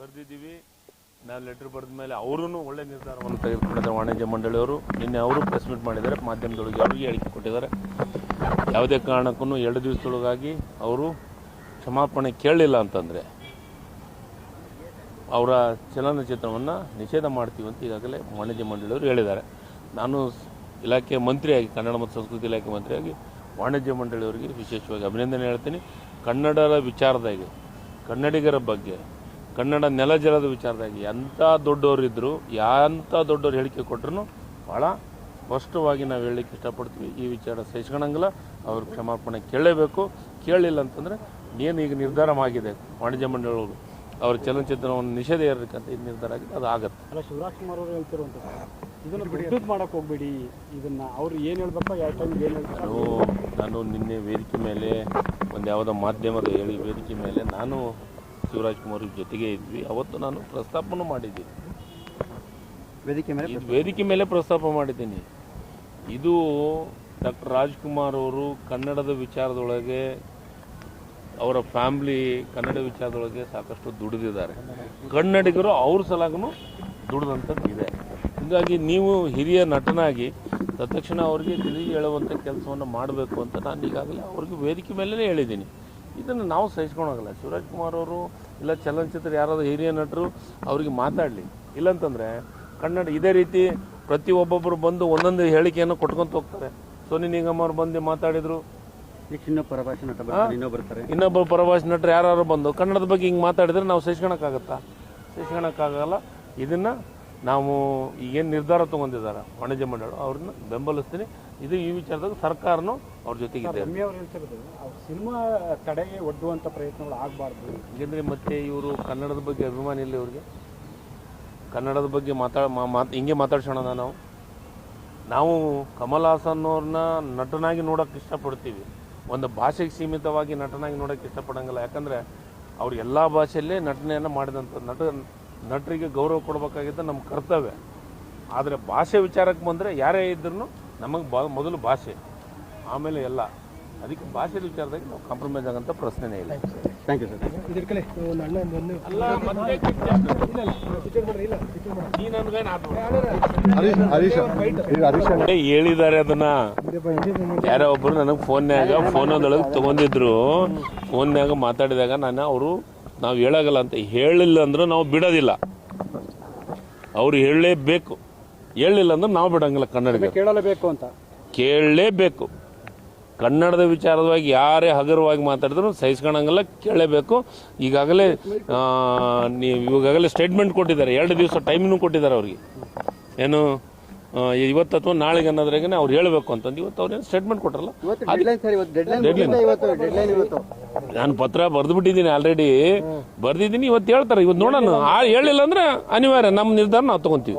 ಬರೆದಿದ್ದೀವಿ. ನಾವು ಲೆಟ್ರ್ ಬರೆದ ಮೇಲೆ ಅವರೂ ಒಳ್ಳೆ ನಿರ್ಧಾರವನ್ನು ತೆಗೆದುಕೊಂಡಿದ್ದಾರೆ ವಾಣಿಜ್ಯ ಮಂಡಳಿಯವರು ನಿನ್ನೆ ಅವರು ಪ್ರೆಸ್ ಮೀಟ್ ಮಾಡಿದ್ದಾರೆ, ಮಾಧ್ಯಮದೊಳಗೆ ಅವರಿಗೆ ಹೇಳಿಕೆ ಕೊಟ್ಟಿದ್ದಾರೆ. ಯಾವುದೇ ಕಾರಣಕ್ಕೂ ಎರಡು ದಿವಸದೊಳಗಾಗಿ ಅವರು ಕ್ಷಮಾಪಣೆ ಕೇಳಲಿಲ್ಲ ಅಂತಂದರೆ ಅವರ ಚಲನಚಿತ್ರವನ್ನು ನಿಷೇಧ ಮಾಡ್ತೀವಿ ಅಂತ ಈಗಾಗಲೇ ವಾಣಿಜ್ಯ ಮಂಡಳಿಯವರು ಹೇಳಿದ್ದಾರೆ. ನಾನು ಇಲಾಖೆ ಮಂತ್ರಿಯಾಗಿ, ಕನ್ನಡ ಮತ್ತು ಸಂಸ್ಕೃತಿ ಇಲಾಖೆ ಮಂತ್ರಿಯಾಗಿ ವಾಣಿಜ್ಯ ಮಂಡಳಿಯವರಿಗೆ ವಿಶೇಷವಾಗಿ ಅಭಿನಂದನೆ ಹೇಳ್ತೀನಿ. ಕನ್ನಡದ ವಿಚಾರದಾಗಿ ಕನ್ನಡಿಗರ ಬಗ್ಗೆ ಕನ್ನಡ ನೆಲ ಜಲದ ವಿಚಾರದಾಗಿ ಎಂಥ ದೊಡ್ಡವರಿದ್ದರು ಎಂಥ ದೊಡ್ಡವ್ರು ಹೇಳಿಕೆ ಕೊಟ್ಟರು ಭಾಳ ಸ್ಪಷ್ಟವಾಗಿ ನಾವು ಹೇಳಲಿಕ್ಕೆ ಇಷ್ಟಪಡ್ತೀವಿ. ಈ ವಿಚಾರ ಸಹಿಸ್ಕೊಳಂಗಿಲ್ಲ ಅವ್ರ ಕ್ಷಮಾಪಣೆ ಕೇಳಲೇಬೇಕು. ಕೇಳಲಿಲ್ಲ ಅಂತಂದರೆ ಏನು ಈಗ ನಿರ್ಧಾರವಾಗಿದೆ? ವಾಣಿಜ್ಯ ಮಂಡಳಿಯವರು ಅವ್ರ ಚಲನಚಿತ್ರವನ್ನು ನಿಷೇಧ ಇರಬೇಕಂತ ಇದು ನಿರ್ಧಾರ ಆಗಿದೆ? ಅದು ಆಗತ್ತೆ. ಅಲ್ಲ ಶಿವರಾಜ್ ಕುಮಾರ್ ಅವರು ಹೇಳ್ತಿರುವಂಥದ್ದು ಇದನ್ನು ವಿದ್ಯುತ್ ಮಾಡೋಕ್ಕೆ ಹೋಗ್ಬೇಡಿ. ಇದನ್ನು ಅವ್ರು ಏನು ಹೇಳ್ಬೇಕು ಯಾವ ಟೈಮ್ ಏನು ಹೇಳ್ಬೇಕು ನಾನು ನಾನು ನಿನ್ನೆ ವೇದಿಕೆ ಮೇಲೆ ಒಂದು ಯಾವುದೋ ಮಾಧ್ಯಮದ ಹೇಳಿ ವೇದಿಕೆ ಮೇಲೆ ನಾನು ಶಿವರಾಜ್ ಕುಮಾರ್ ಜೊತೆಗೆ ಇದ್ವಿ. ಅವತ್ತು ನಾನು ಪ್ರಸ್ತಾಪನೂ ಮಾಡಿದ್ದೀನಿ. ವೇದಿಕೆ ಮೇಲೆ ಇದು ವೇದಿಕೆ ಮೇಲೆ ಪ್ರಸ್ತಾಪ ಮಾಡಿದ್ದೀನಿ. ಇದು ಡಾಕ್ಟರ್ ರಾಜ್ಕುಮಾರ್ ಅವರು ಕನ್ನಡದ ವಿಚಾರದೊಳಗೆ ಅವರ ಫ್ಯಾಮ್ಲಿ ಕನ್ನಡ ವಿಚಾರದೊಳಗೆ ಸಾಕಷ್ಟು ದುಡಿದಿದ್ದಾರೆ. ಕನ್ನಡಿಗರು ಅವ್ರ ಸಲಾಗೂ ದುಡಿದಂಥದ್ದು ಇದೆ. ಹೀಗಾಗಿ ನೀವು ಹಿರಿಯ ನಟನಾಗಿ ತತ್ಕ್ಷಣ ಅವರಿಗೆ ತಿಳಿ ಹೇಳುವಂಥ ಕೆಲಸವನ್ನು ಮಾಡಬೇಕು ಅಂತ ನಾನು ಈಗಾಗಲೇ ಅವ್ರಿಗೆ ವೇದಿಕೆ ಮೇಲೇ ಹೇಳಿದ್ದೀನಿ. ಇದನ್ನು ನಾವು ಸಹಿಸ್ಕೊಳೋಗಲ್ಲ ಶಿವರಾಜ್ ಕುಮಾರ್ ಅವರು ಇಲ್ಲ ಚಲನಚಿತ್ರ ಯಾರಾದರೂ ಹಿರಿಯ ನಟರು ಅವರಿಗೆ ಮಾತಾಡಲಿ. ಇಲ್ಲಂತಂದರೆ ಕನ್ನಡ ಇದೇ ರೀತಿ ಪ್ರತಿ ಒಬ್ಬೊಬ್ಬರು ಬಂದು ಒಂದೊಂದು ಹೇಳಿಕೆಯನ್ನು ಕೊಟ್ಕೊಂತ ಹೋಗ್ತಾರೆ. ಸೋನಿ ನಿಗಮ್ ಅವ್ರು ಬಂದು ಮಾತಾಡಿದರು. ಪರಭಾಷೆ ನಟ ಬರ್ತಾರೆ ಇನ್ನೊಬ್ಬ ಬರ್ತಾರೆ. ಇನ್ನೊಬ್ಬ ಪರಭಾಷೆ ನಟರು ಯಾರು ಬಂದು ಕನ್ನಡದ ಬಗ್ಗೆ ಹಿಂಗೆ ಮಾತಾಡಿದ್ರೆ ನಾವು ಸಹಿಸ್ಕೊಳಕ್ಕಾಗತ್ತಾ? ಸಹಿಸ್ಕೊಳಕ್ಕಾಗಲ್ಲ. ಇದನ್ನು ನಾವು ಈಗೇನು ನಿರ್ಧಾರ ತೊಗೊಂಡಿದ್ದಾರೆ ವಾಣಿಜ್ಯ ಮಂಡಳಿ ಅವ್ರನ್ನ ಬೆಂಬಲಿಸ್ತೀನಿ. ಇದು ಈ ವಿಚಾರದಾಗ ಸರ್ಕಾರನೂ ಅವ್ರ ಜೊತೆಗೆ ರಮ್ಯ ಅವ್ರು ಹೇಳ್ತಿರೋದು ಅವ್ರ ಸಿನಿಮಾ ತಡೆಗೆ ಒಡ್ಡುವಂತ ಪ್ರಯತ್ನಗಳು ಆಗಬಾರ್ದು. ಯಾಕೆಂದರೆ ಮತ್ತೆ ಇವರು ಕನ್ನಡದ ಬಗ್ಗೆ ಅಭಿಮಾನ ಇಲ್ಲ ಇವ್ರಿಗೆ. ಕನ್ನಡದ ಬಗ್ಗೆ ಮಾತಾಡ ಮಾತು ಹಿಂಗೆ ಮಾತಾಡ್ಸೋಣ ನಾವು. ನಾವು ಕಮಲ್ ಹಾಸನ್ ಅವ್ರನ್ನ ನಟನಾಗಿ ನೋಡೋಕೆ ಇಷ್ಟಪಡ್ತೀವಿ. ಒಂದು ಭಾಷೆಗೆ ಸೀಮಿತವಾಗಿ ನಟನಾಗಿ ನೋಡೋಕೆ ಇಷ್ಟಪಡಂಗಿಲ್ಲ. ಯಾಕಂದರೆ ಅವ್ರು ಎಲ್ಲ ಭಾಷೆಯಲ್ಲೇ ನಟನೆಯನ್ನು ಮಾಡಿದಂಥ ನಟ ನಟರಿಗೆ ಗೌರವ ಕೊಡಬೇಕಾಗಿದ್ದ ನಮ್ಮ ಕರ್ತವ್ಯ. ಆದರೆ ಭಾಷೆ ವಿಚಾರಕ್ಕೆ ಬಂದರೆ ಯಾರೇ ಇದ್ರೂ ನಮಗೆ ಬಾ ಮೊದಲು ಭಾಷೆ. ಆಮೇಲೆ ಎಲ್ಲ. ಅದಕ್ಕೆ ಭಾಷೆ ವಿಚಾರದಾಗ ನಾವು ಕಾಂಪ್ರಮೈಸ್ ಆಗಂತ ಪ್ರಶ್ನೆನೇ ಇಲ್ಲ. ಥ್ಯಾಂಕ್ ಯು ಸರ್ ಹೇಳಿದ್ದಾರೆ ಅದನ್ನ. ಯಾರೋ ಒಬ್ರು ನನಗೆ ಫೋನ್ನಾಗ ಫೋನೊಂದೊಳಗೆ ತಗೊಂಡಿದ್ರು. ಫೋನ್ನಾಗ ಮಾತಾಡಿದಾಗ ನಾನು ಅವರು ನಾವು ಹೇಳಾಗಲ್ಲ ಅಂತ ಹೇಳಿಲ್ಲ ಅಂದ್ರೆ ನಾವು ಬಿಡೋದಿಲ್ಲ. ಅವ್ರು ಹೇಳಲೇಬೇಕು. ಹೇಳಿಲ್ಲ ಅಂದ್ರೆ ನಾವು ಬಿಡಂಗಿಲ್ಲ ಕನ್ನಡಿಗ ಕೇಳಲೇಬೇಕು ಅಂತ. ಕೇಳಲೇಬೇಕು. ಕನ್ನಡದ ವಿಚಾರವಾಗಿ ಯಾರೇ ಹಗುರವಾಗಿ ಮಾತಾಡಿದ್ರು ಸಹಿಸ್ಕೊಳಂಗಿಲ್ಲ ಕೇಳಬೇಕು. ಈಗಾಗಲೇ ನೀವು ಇವಾಗಲೇ ಸ್ಟೇಟ್ಮೆಂಟ್ ಕೊಟ್ಟಿದ್ದಾರೆ. ಎರಡು ದಿವಸ ಟೈಮ್ನು ಕೊಟ್ಟಿದ್ದಾರೆ ಅವ್ರಿಗೆ. ಏನು ಇವತ್ತು ಅಥವಾ ನಾಳೆಗೆ ಅನ್ನೋದ್ರಾಗೆ ಅವ್ರು ಹೇಳಬೇಕು ಅಂತಂದು. ಇವತ್ತು ಅವ್ರೇನು ಸ್ಟೇಟ್ಮೆಂಟ್ ಕೊಟ್ಟರಲ್ಲ ನಾನು ಪತ್ರ ಬರೆದು ಬಿಟ್ಟಿದ್ದೀನಿ ಆಲ್ರೆಡಿ ಬರ್ದಿದ್ದೀನಿ ಇವತ್ತು ಹೇಳ್ತಾರೆ. ಇವತ್ತು ನೋಡೋಣ. ಆ ಹೇಳಿಲ್ಲ ಅಂದ್ರೆ ಅನಿವಾರ್ಯ. ನಮ್ಮ ನಿರ್ಧಾರ ನಾವು ತಗೊಂತೀವಿ.